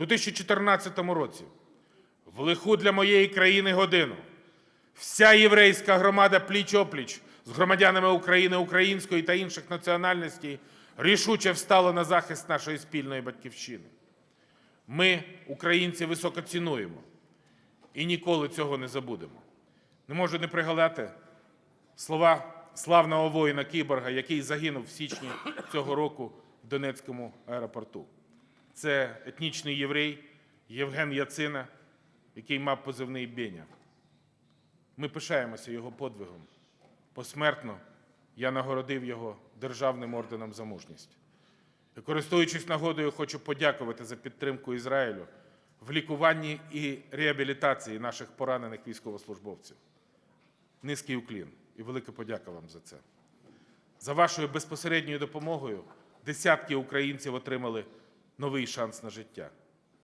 У 2014 році, в лиху для моєї країни годину, вся єврейська громада пліч-опліч з громадянами України, української та інших національностей рішуче встала на захист нашої спільної батьківщини. Ми, українці, високо цінуємо і ніколи цього не забудемо. Не можу не пригадати слова славного воїна Кіборга, який загинув в січні цього року в Донецькому аеропорту. Це етнічний єврей Євген Яцина, який мав позивний Беня. Ми пишаємося його подвигом. Посмертно я нагородив його державним орденом за мужність. І, користуючись нагодою, хочу подякувати за підтримку Ізраїлю в лікуванні і реабілітації наших поранених військовослужбовців. Низький уклін і велика подяка вам за це. За вашою безпосередньою допомогою десятки українців отримали новий шанс на життя.